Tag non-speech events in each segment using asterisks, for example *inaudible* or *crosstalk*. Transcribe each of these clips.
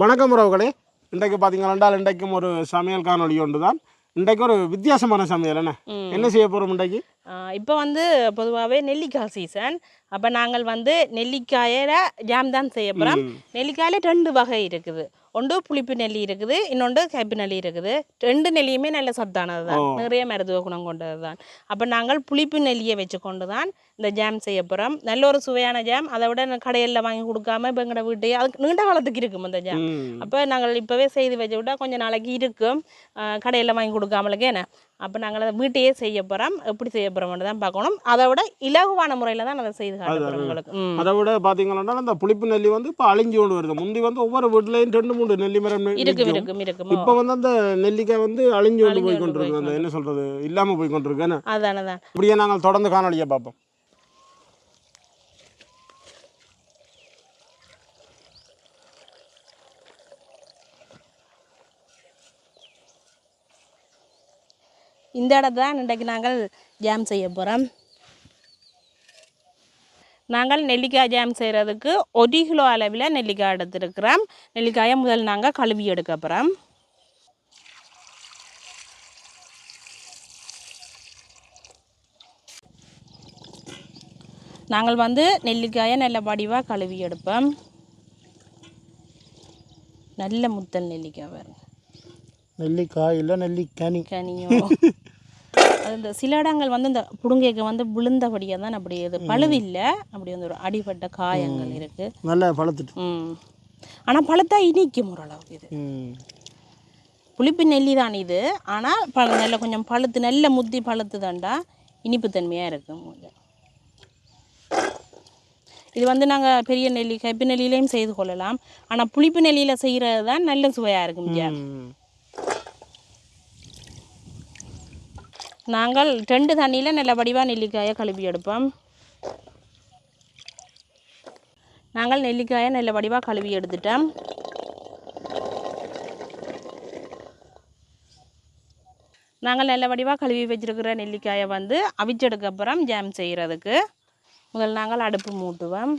வணக்கம் உறவுகளே. இன்றைக்கு பார்த்தீங்கன்னா இன்றைக்கும் ஒரு சமையல் காணொளி ஒன்று தான் இன்றைக்கு ஒரு வித்தியாசமான சமையல் என்ன? என்ன செய்ய போகிறோம் இன்றைக்கு? இப்போ வந்து பொதுவாகவே நெல்லிக்காய் சீசன் அப்போ நாங்கள் வந்து நெல்லிக்காயில ஜாம் தான் செய்ய போகிறோம் நெல்லிக்காயில் ரெண்டு வகை இருக்குது. ஒன்று புளிப்பு நெல்லி இருக்குது இன்னொன்று கைப்பு நெல்லி இருக்குது. ரெண்டு நெல்லியுமே நல்ல சத்தானது தான். நிறைய மருத்துவ குணம் கொண்டது தான். அப்போ நாங்கள் புளிப்பு நெல்லியை வச்சு கொண்டு தான் இந்த ஜாம் செய்ய போகிறோம் நல்ல ஒரு சுவையான ஜாம் அதை விட கடையில் வாங்கி கொடுக்காம இப்போ எங்களோட வீட்டு அதுக்கு நீண்ட காலத்துக்கு இருக்கும் இந்த ஜாம். அப்போ நாங்கள் இப்போவே செய்து வச்சு விட்டா கொஞ்சம் நாளைக்கு இருக்கும். கடையில் வாங்கி கொடுக்காமலுக்கு என்ன? அப்போ நாங்கள் அதை வீட்டையே செய்ய போகிறோம் எப்படி செய்ய போகிறோம்னு தான் பார்க்கணும். அதை விட இலகுவான முறையில் தான் அதை செய்து காட்ட போகிறோம் உங்களுக்கு ம். அதை விட பார்த்தீங்கன்னா இந்த புளிப்பு நெல்லி வந்து இப்போ அழிஞ்சு கொண்டு வருது. முந்தி வந்து ஒவ்வொரு வீட்லையும் ரெண்டு மூணு நெல்லி மரம் இருக்கும். இருக்கும் இருக்கும்? இப்போ வந்து அந்த நெல்லிக்காய் வந்து அழிஞ்சு கொண்டு போய் கொண்டு கொண்டிருக்கு அந்த என்ன சொல்றது? இல்லாமல் போய் கொண்டிருக்கு. அதான தான் இப்படியே நாங்கள் தொடர்ந்து காணொலியை பார்ப்போம். இந்த இடத்துல தான் இன்றைக்கு நாங்கள் ஜாம் செய்ய போகிறோம் நாங்கள் நெல்லிக்காய் ஜாம் செய்கிறதுக்கு ஒரு கிலோ அளவில் நெல்லிக்காய் எடுத்துருக்கிறோம். நெல்லிக்காயை முதல் நாங்கள் கழுவி எடுக்க போகிறோம் நாங்கள் வந்து நெல்லிக்காயை நல்ல வடிவாக கழுவி எடுப்போம். நல்ல முத்தல் நெல்லிக்காய் பாருங்க. நெல்லிக்காய் இல்லை நெல்லிக்கனி. கனியும் இந்த சில இடங்கள் வந்து இந்த புடுங்கைக்கு வந்து விழுந்தபடியாக தான் அப்படி இது பழுவில்லை. அப்படி வந்து ஒரு அடிபட்ட காயங்கள் இருக்கு. நல்லா பழுத்துட்டு. ம். ஆனால் பழுத்தா இனிக்கும் ஓரளவுக்கு இது. புளிப்பு நெல்லி தான் இது. ஆனால் பழ நல்ல கொஞ்சம் பழுத்து நல்ல முத்தி பழுத்து தாண்டா இனிப்புத்தன்மையாக இருக்கும் கொஞ்சம் இது வந்து நாங்கள் பெரிய நெல்லி கைப்பு நெல்லியிலையும் செய்து கொள்ளலாம். ஆனால் புளிப்பு நெல்லியில் செய்கிறது தான் நல்ல சுவையாக இருக்கும் ஜாம் ம். நாங்கள் ரெண்டு தண்ணியில் நல்ல வடிவாக நெல்லிக்காயை கழுவி எடுப்போம். நாங்கள் நெல்லிக்காயை நல்ல வடிவாக கழுவி எடுத்துட்டோம். நாங்கள் நல்ல வடிவாக கழுவி வச்சுருக்கிற நெல்லிக்காயை வந்து அவிச்சதுக்கப்புறம் ஜாம் செய்கிறதுக்கு முதல் நாங்கள் அடுப்பு மூட்டுவோம்.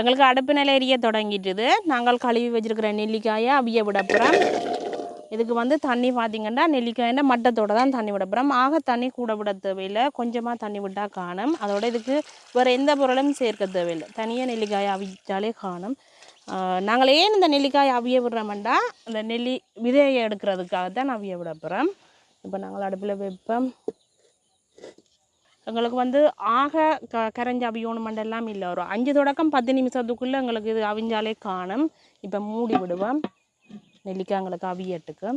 எங்களுக்கு அடுப்பு நிலை எரிய தொடங்கிட்டுது. நாங்கள் கழுவி வச்சுருக்கிற நெல்லிக்காயை அவிய விட போகிறோம் இதுக்கு வந்து தண்ணி பார்த்தீங்கன்னா நெல்லிக்காயின மட்டத்தோட தான் தண்ணி விட போகிறோம் ஆக தண்ணி கூட விட தேவையில்லை. கொஞ்சமாக தண்ணி விட்டால் காணும். அதோட இதுக்கு வேறு எந்த பொருளும் சேர்க்க தேவையில்லை. தனியாக நெல்லிக்காயை அவிச்சாலே காணும். நாங்கள் ஏன் இந்த நெல்லிக்காயை அவிய விடுறோம்டா? இந்த நெல்லி விதையை எடுக்கிறதுக்காக தான் அவிய விட போகிறோம் இப்போ நாங்கள் அடுப்பில் வைப்போம். எங்களுக்கு வந்து ஆக க கரைஞ்சி அவியணும் மண்டெல்லாம் இல்லை. ஒரு அஞ்சு தொடக்கம் பத்து நிமிஷத்துக்குள்ளே எங்களுக்கு இது அவிஞ்சாலே காணும். இப்போ மூடி விடுவோம். நெல்லிக்காய் எங்களுக்கு அவியட்டுக்கு.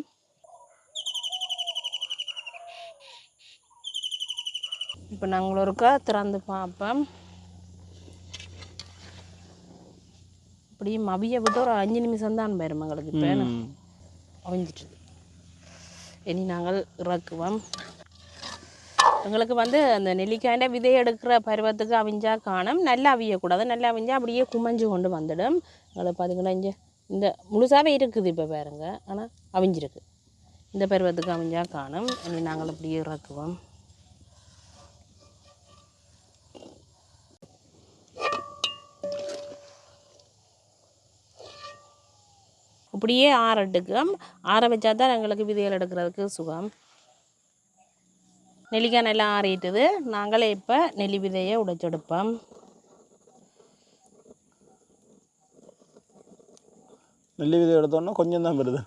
இப்போ நாங்கள் ஒருக்கா திறந்து பார்ப்போம். இப்படியும் அவிய விட்டு ஒரு அஞ்சு நிமிஷம் தான் வரும் எங்களுக்கு இப்போ. அவிஞ்சிட்டு. இனி நாங்கள் இறக்குவோம். எங்களுக்கு வந்து அந்த நெல்லிக்காயின் விதை எடுக்கிற பருவத்துக்கு அவிஞ்சா காணும். நல்லா அவியக்கூடாது. நல்லா அவிஞ்சா அப்படியே குமஞ்சு கொண்டு வந்துடும். எங்களுக்கு பார்த்தீங்கன்னா இங்கே இந்த முழுசாவே இருக்குது இப்போ பாருங்க. ஆனால் அவிஞ்சிருக்கு. இந்த பருவத்துக்கு அவிஞ்சா காணும். இனி நாங்கள் அப்படியே இறக்குவோம். இப்படியே ஆறட்டுக்கும் ஆற வச்சா தான் எங்களுக்கு விதைகள் எடுக்கிறதுக்கு சுகம். நெல்லிக்காய் நல்லா ஆறிட்டுது. நாங்களே இப்போ நெல்லி விதையை உடைச்செடுப்போம். நெல்லி விதை எடுத்தோன்னா கொஞ்சம் தான் வருது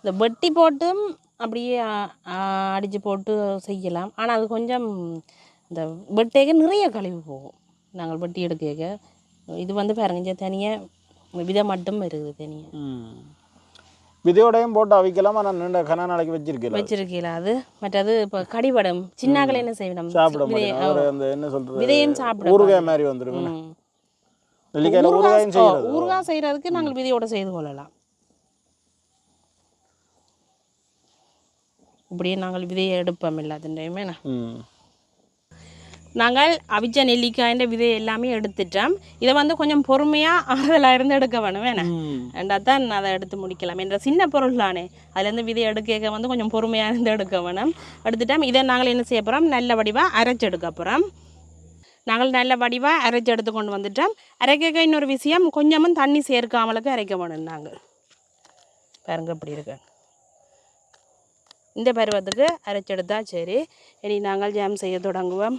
இந்த வெட்டி போட்டும் அப்படியே அடித்து போட்டு செய்யலாம். ஆனால் அது கொஞ்சம் இந்த வெட்டைக்கு நிறைய கழிவு போகும். நாங்கள் வெட்டி எடுக்க இது வந்து பாருங்க தனியாக விதை மட்டும் வருது தனியாக. விதையோடையும் போட்டு அவிக்கலாம் ஆனால் நீண்ட கன நாளைக்கு வச்சிருக்கல வச்சிருக்கீங்களா அது? மற்றது இப்போ கடிபடம் சின்னாக்கள் என்ன செய்யணும் சாப்பிட மாட்டேன் ஒரு அந்த என்ன சொல்றது? விதையும் சாப்பிட ஊறுகாய் மாதிரி வந்துடும். நெல்லிக்காயில் ஊறுகாயும் ஊறுகாய் செய்யறது. ஊறுகாய் செய்கிறதுக்கு நாங்கள் விதையோட செய்து கொள்ளலாம். இப்படியே நாங்கள் விதையை எடுப்போம் எல்லாத்தின் டைமே ம். நாங்கள் அவிச்ச நெல்லிக்காயின் விதை எல்லாமே எடுத்துட்டோம். இதை வந்து கொஞ்சம் பொறுமையாக ஆறுதலாக இருந்து எடுக்க வேணும் வேணே. ரெண்டா தான் அதை எடுத்து முடிக்கலாம். என்ற சின்ன பொருள் தானே. அதுலேருந்து விதை எடுக்க வந்து கொஞ்சம் பொறுமையாக இருந்து எடுக்க வேணும். எடுத்துட்டோம். இதை நாங்கள் என்ன செய்ய போகிறோம் நல்ல வடிவாக அரைச்சு எடுக்க போகிறோம் நாங்கள் நல்ல வடிவாக அரைச்சு எடுத்து கொண்டு வந்துட்டோம். அரைக்க இன்னொரு விஷயம் கொஞ்சமும் தண்ணி சேர்க்காமலுக்கு அரைக்க வேணும் நாங்கள். பாருங்க இப்படி இருக்கு. இந்த பருவத்துக்கு அரைச்செடுத்தா சரி. இனி நாங்கள் ஜாம் செய்ய தொடங்குவோம்.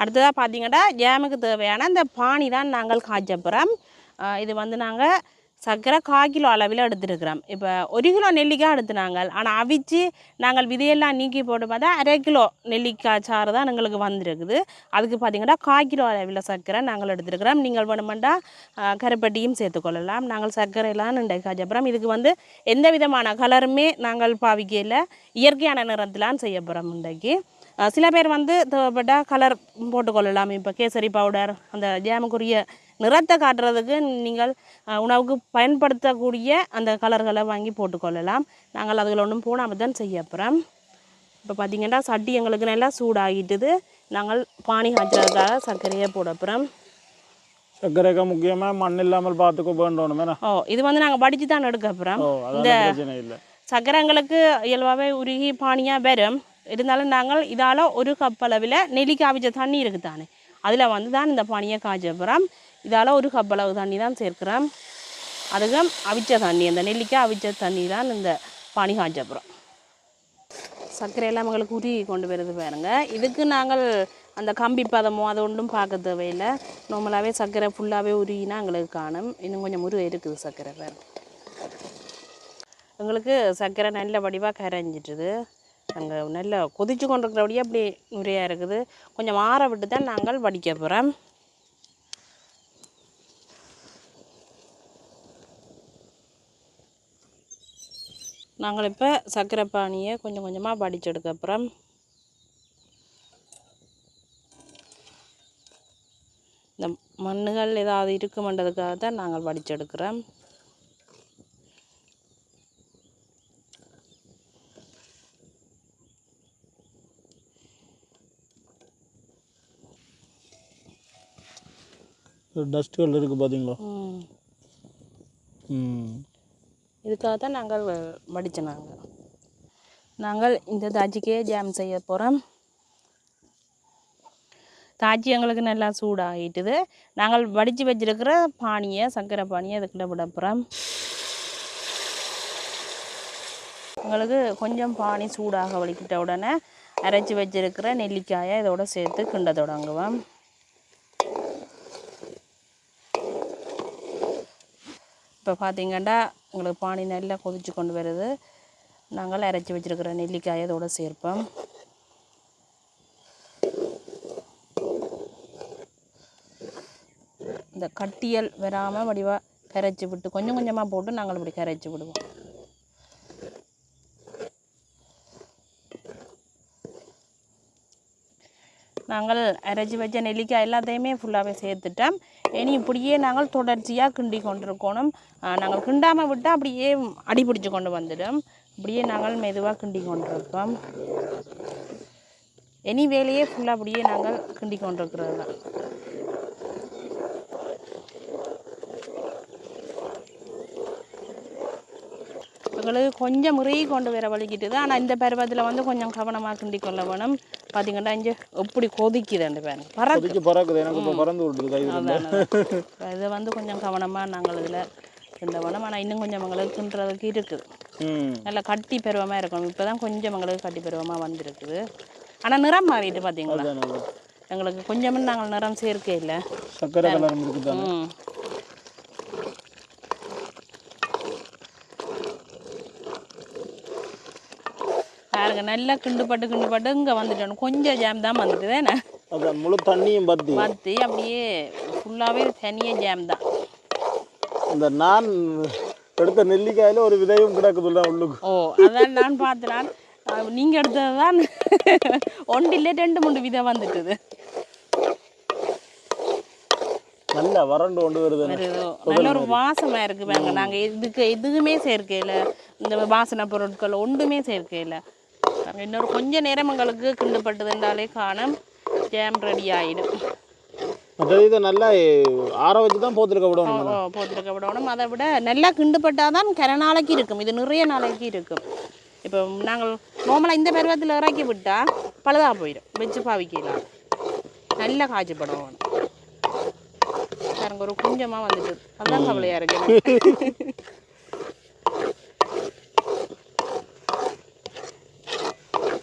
அடுத்ததாக பார்த்தீங்கன்னா ஜாமுக்கு தேவையான இந்த பானி தான் நாங்கள் காஞ்சபுரம் இது வந்து நாங்கள் சர்க்கரை கால் கிலோ அளவில் எடுத்துருக்கிறோம். இப்போ ஒரு கிலோ நெல்லிக்காய் எடுத்து நாங்கள் ஆனால் அவிச்சு நாங்கள் விதையெல்லாம் நீக்கி போட்டு பார்த்தா அரை கிலோ நெல்லிக்காய் சாறு தான் எங்களுக்கு வந்திருக்குது. அதுக்கு பார்த்தீங்கன்னா கால் கிலோ அளவில் சர்க்கரை நாங்கள் எடுத்துருக்கிறோம். நீங்கள் வேணுமெண்டா கருப்பட்டியும் சேர்த்துக்கொள்ளலாம் நாங்கள் சர்க்கரையெல்லாம் நின்றை காய்ச்சப்புறம். இதுக்கு வந்து எந்த விதமான கலருமே நாங்கள் பாவிக்கையில் இயற்கையான நிறத்திலான் செய்ய போகிறோம் இன்றைக்கு. சில பேர் வந்து தேவைப்பட்டால் கலர் போட்டுக்கொள்ளலாம். இப்போ கேசரி பவுடர் அந்த ஜாமுக்குரிய நிறத்தை காட்டுறதுக்கு நீங்கள் உணவுக்கு பயன்படுத்தக்கூடிய அந்த கலர்களை வாங்கி போட்டுக்கொள்ளலாம். நாங்கள் அதுகள் ஒன்றும் போடாமல் தான் செய்ய போகிறோம் இப்போ பார்த்தீங்கன்னா சட்டி எங்களுக்கு நல்லா சூடாகிட்டுது. நாங்கள் பானி காய்ச்சறதுக்காக சர்க்கரையை போட போகிறோம் சர்க்கரைக்கு முக்கியமாக மண் இல்லாமல் பார்த்துக்க வேண்டணும் என்ன ஓ இது வந்து நாங்கள் படித்து தான் எடுக்க போகிறோம் ஓ அதெல்லாம் பிரச்சனை இல்லை. சர்க்கரை எங்களுக்கு இயல்பாகவே உருகி பானியாக வரும். இருந்தாலும் நாங்கள் இதால் ஒரு கப் அளவில் நெல்லிக்காய் அவிச்ச தண்ணி இருக்குது தானே அதில் வந்து தான் இந்த பனியை காய்ச்சப்புறம் இதால் ஒரு கப் அளவு தண்ணி தான் சேர்க்கிறோம். அதுக்கும் அவிச்ச தண்ணி அந்த நெல்லிக்காய் அவிச்ச தண்ணி தான் இந்த பனி காய்ச்சப்புறம் சர்க்கரையெல்லாம் சர்க்கரை எல்லாம் எங்களுக்கு உருகி கொண்டு வருது பாருங்க. இதுக்கு நாங்கள் அந்த கம்பி பதமோ அது ஒன்றும் பார்க்க தேவையில்லை. நார்மலாகவே சர்க்கரை ஃபுல்லாகவே உருகினா எங்களுக்கு காணும். இன்னும் கொஞ்சம் முருக இருக்குது சர்க்கரை பாருங்க எங்களுக்கு சர்க்கரை நல்ல வடிவாக கரைஞ்சிட்டுது. அங்கே நல்லா கொதிச்சு கொண்டிருக்கிறபடியே அப்படி நுரையாக இருக்குது. கொஞ்சம் ஆற விட்டு தான் நாங்கள் வடிக்க போகிறோம் நாங்கள் இப்போ சர்க்கரை பானியை கொஞ்சம் கொஞ்சமாக வடிச்செடுக்க அப்புறம் இந்த மண்ணுகள் ஏதாவது இருக்குமென்றதுக்காக தான் நாங்கள் வடிச்செடுக்கிறோம். டஸ்ட்டுகள் இருக்குது பார்த்தீங்களா இதுக்காக தான் நாங்கள் வடித்தோம் நாங்கள் நாங்கள் இந்த தாஜிக்கே ஜாம் செய்ய போகிறோம் தாஜி எங்களுக்கு நல்லா சூடாகிட்டுது நாங்கள் வடித்து வச்சிருக்கிற பானியை சர்க்கரை பானியை அதுக்குள்ளே விட போகிறோம் எங்களுக்கு கொஞ்சம் பானி சூடாக வலிக்கிட்ட உடனே அரைச்சி வச்சிருக்கிற நெல்லிக்காயை இதோட சேர்த்து கிண்ட தொடங்குவோம் இப்போ பார்த்தீங்கன்னா எங்களுக்கு பானி நல்லா கொதிச்சு கொண்டு வருது. நாங்கள் அரைச்சி வச்சுருக்கிற நெல்லிக்காயை இதோட சேர்ப்போம். இந்த கட்டியல் வராமல் வடிவாக கரைச்சி விட்டு கொஞ்சம் கொஞ்சமாக போட்டு நாங்கள் இப்படி கரைச்சி விடுவோம். நாங்கள் அரைச்சி வச்ச நெல்லிக்காய் எல்லாத்தையுமே ஃபுல்லாகவே சேர்த்துட்டோம் இனி இப்படியே நாங்கள் தொடர்ச்சியாக கிண்டி கொண்டிருக்கணும். நாங்கள் கிண்டாமல் விட்டால் அப்படியே அடிபிடிச்சு கொண்டு வந்துடும். இப்படியே நாங்கள் மெதுவாக கிண்டி கொண்டிருப்போம் எனி வேலையே ஃபுல்லாக அப்படியே நாங்கள் கிண்டி கொண்டிருக்கிறது தான். எங்களுக்கு கொஞ்சம் முறையை கொண்டு வர வலிக்கிட்டுது ஆனால் இந்த பருவத்தில் வந்து கொஞ்சம் கவனமாக கிண்டி கொள்ள வேணும். பார்த்தீங்கன்னா இங்கே எப்படி கொதிக்குது அந்த பாருங்க பறக்கு பறக்குது. எனக்கு பறந்து விட்டுது இதை வந்து கொஞ்சம் கவனமாக நாங்கள் இதில் கிண்ட வேணும் ஆனால் இன்னும் கொஞ்சம் எங்களுக்கு கிண்டுறதுக்கு இருக்குது. நல்லா கட்டி பருவமாக இருக்கணும். இப்போ தான் கொஞ்சம் எங்களுக்கு கட்டி பருவமாக வந்திருக்குது. ஆனால் நிறம் மாறிட்டு பார்த்தீங்களா. எங்களுக்கு கொஞ்சமும் நாங்கள் நிறம் சேர்க்கே இல்லை. சர்க்கரை கலர் பாருங்க நல்லா கிண்டுபட்டு கிண்டுபட்டு இங்கே வந்துட்டோம் கொஞ்சம் ஜாம் தான் வந்துட்டு அதான் முழு தண்ணியும் பத்தி. பத்தி அப்படியே ஃபுல்லாகவே தனியாக ஜாம் தான். இந்த நான் எடுத்த நெல்லிக்காயில ஒரு விதையும் கிடக்குதுல்ல உள்ளுக்கு. ஓ அதான் நான் பார்த்தேன். நீங்கள் எடுத்தது தான் ஒன்று இல்லை ரெண்டு மூணு விதம் வந்துட்டுது. நல்லா வறண்டு கொண்டு வருது நல்ல ஒரு வாசமாக இருக்கு பாருங்க. நாங்கள் இதுக்கு எதுவுமே சேர்க்கையில் இந்த வாசனை பொருட்கள் ஒன்றுமே சேர்க்கையில் இன்னொரு கொஞ்ச நேரம் எங்களுக்கு கிண்டுப்பட்டதுன்றாலே காணும். ஜாம் ரெடி ஆயிடும். மற்றது இதை நல்லா ஆற வச்சு தான் போத்துருக்க விடணும் ஓ போட்டுருக்க விடணும். அதை விட நல்லா கிண்டுப்பட்டால் தான் கர நாளைக்கு இருக்கும். இது நிறைய நாளைக்கு இருக்கும். இப்போ நாங்கள் நார்மலாக இந்த பருவத்தில் இறக்கி விட்டால் பழுதாக போயிடும். வச்சு பாவிக்கலாம். நல்லா காய்ச்சப்படம் வேணும் பாருங்க ஒரு குஞ்சமாக வந்துட்டு. அதான் கவலையாக இருக்கு.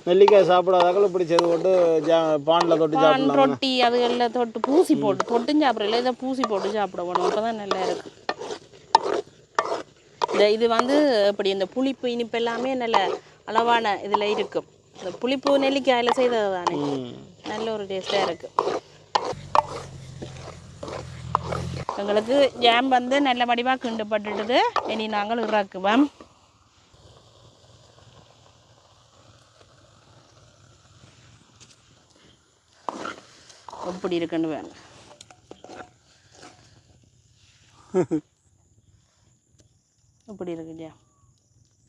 நெல்லிக்காய் சாப்பிடாதாக்கள் இப்படி செய்து போட்டு ஜா பானில் தொட்டு சாப்பிடலாம். ரொட்டி அதுகளில் தொட்டு பூசி போட்டு தொட்டும் சாப்பிடல இதை பூசி போட்டு சாப்பிட வேணும் அப்போ தான் நல்லா இருக்கும் இந்த இது வந்து இப்படி இந்த புளிப்பு இனிப்பு எல்லாமே நல்ல அளவான இதில் இருக்கும் இந்த புளிப்பு நெல்லிக்காயில் செய்தது தானே. நல்ல ஒரு டேஸ்ட்டாக இருக்கு. எங்களுக்கு ஜாம் வந்து நல்ல வடிவாக கிண்டுப்பட்டுடுது இனி நாங்கள் இறக்குவோம். எப்படி இருக்குன்னு வேணும் எப்படி இருக்கு ஜாம்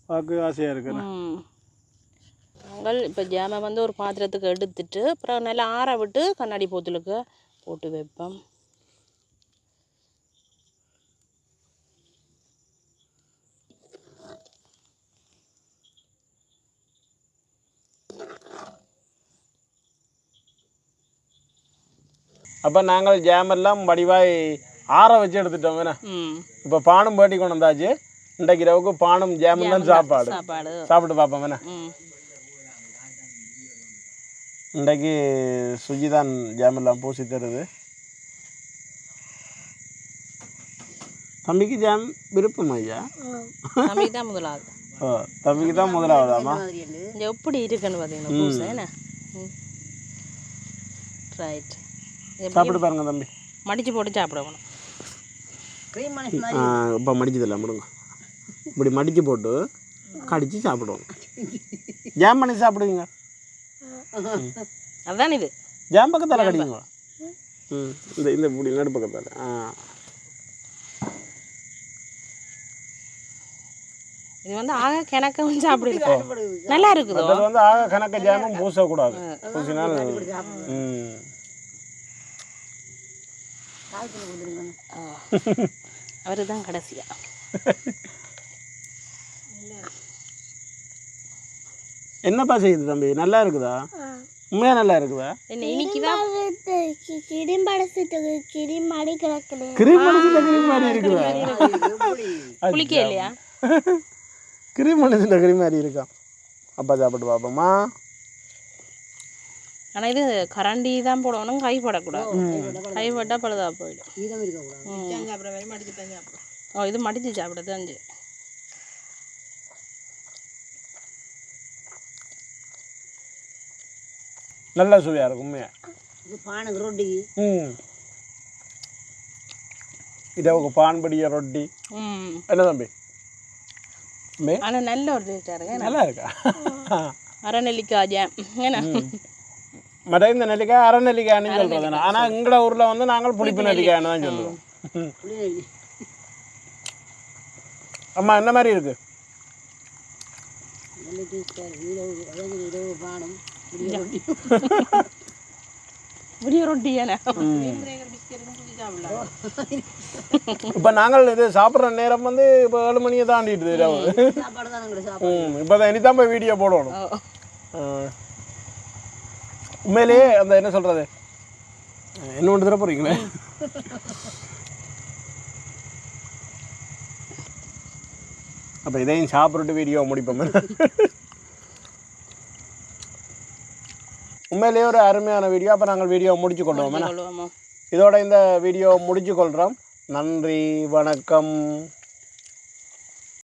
பார்க்க ஆசையாக இருக்கு. நாங்கள் இப்போ ஜாமை வந்து ஒரு பாத்திரத்துக்கு எடுத்துட்டு அப்புறம் நல்லா ஆற விட்டு கண்ணாடி போத்தலுக்கு போட்டு வைப்போம். அப்போ நாங்கள் ஜாம் எல்லாம் வடிவாய் ஆற வச்சு எடுத்துட்டோம் வேணா. இப்போ பானும் பேட்டி கொண்டு வந்தாச்சு. இன்றைக்கு இரவுக்கு பானும் ஜாமும் தான் சாப்பாடு. சாப்பாடு. சாப்பிட்டு பார்ப்போம் வேணா. இன்றைக்கு சுஜி தான் ஜாம் எல்லாம் பூசி தருது. தம்பிக்கு ஜாம் விருப்பம் ஐயா? தம்பிக்கு தான் முதலாவது. ஓ தம்பிக்கு தான் முதலாவதாமா? எப்படி இருக்குன்னு பார்த்தீங்கன்னா பூசை என்ன? ரைட் சாப்பிட்டு பாருங்க தம்பி. மடிச்சு போட்டு சாப்பிடணும் இப்போ மடிச்சதில்ல முடுங்க. இப்படி மடிச்சு போட்டு கடிச்சு சாப்பிடுவோம் ஜாம் பண்ணி சாப்பிடுவீங்க. அதுதான் இது? ஜாம் பக்கத்தால் கடிக்குங்க ம் இந்த இந்த இப்படி நடு பக்கத்தால். ஆ. இது வந்து ஆக கிணக்கவும் சாப்பிடுது. நல்லா இருக்குதோ? அது வந்து ஆக கணக்க ஜாமும் பூசக்கூடாது. பூசினால் ம். *laughs* அவரு தான் கடைசியா. என்னப்பா செய்யுது தம்பி? நல்லா இருக்குதா? உண்மையா நல்லா இருக்குதா? என்ன இன்னைக்குதான் கிரீம் படைச்சிட்டு கிரீம் அடி கிடக்குது. கிரீம் அடிச்சுட்ட கிரீம் மாதிரி இருக்குதா? குளிக்க இல்லையா கிரீம் அடிச்சுட்ட கிரீம் மாதிரி இருக்கா? அப்பா சாப்பிட்டு பார்ப்போமா ஆனா இது கரண்டி தான் போடணும் கை போடக்கூடாது. கை போட்டா பழுதா போயிடும். ஓ இது மடிச்சு சாப்பிடுறது அஞ்சு நல்ல சுவையாக இருக்கும் உண்மையா? இது பானுக்கு ரொட்டி. ம். இதை ஒரு பான்படிய ரொட்டி. ம். என்ன தம்பி? தம்பி ஆனா நல்ல ஒரு டேஸ்டாக இருக்கு நல்லா இருக்கா? அரை நெல்லிக்காய் என்ன? மற்ற இந்த நெல்லிக்காய் அரை நெல்லிக்காய்னு சொல்கிறது ஆனால் எங்களோட ஊரில் வந்து நாங்கள் புளிப்பு நெல்லிக்காய்னு தான் சொல்லுவோம். *laughs* அம்மா என்ன மாதிரி இருக்கு? *laughs* இப்போ நாங்கள் இது சாப்பிட்ற நேரம் வந்து இப்போ ஏழு மணியை தாண்டிட்டு இரவு. இப்போ தான் இனி தான் போய் வீடியோ போடணும். உண்மையிலேயே அந்த என்ன சொல்கிறது என்ன ஒன்று தர போகிறீங்களே அப்போ இதையும் சாப்பிட்டுட்டு வீடியோ முடிப்போம். உண்மையிலேயே ஒரு அருமையான வீடியோ அப்போ நாங்கள் வீடியோ முடிச்சு கொள்வோம். இதோட இந்த வீடியோ முடிச்சு கொள்கிறோம் நன்றி வணக்கம்.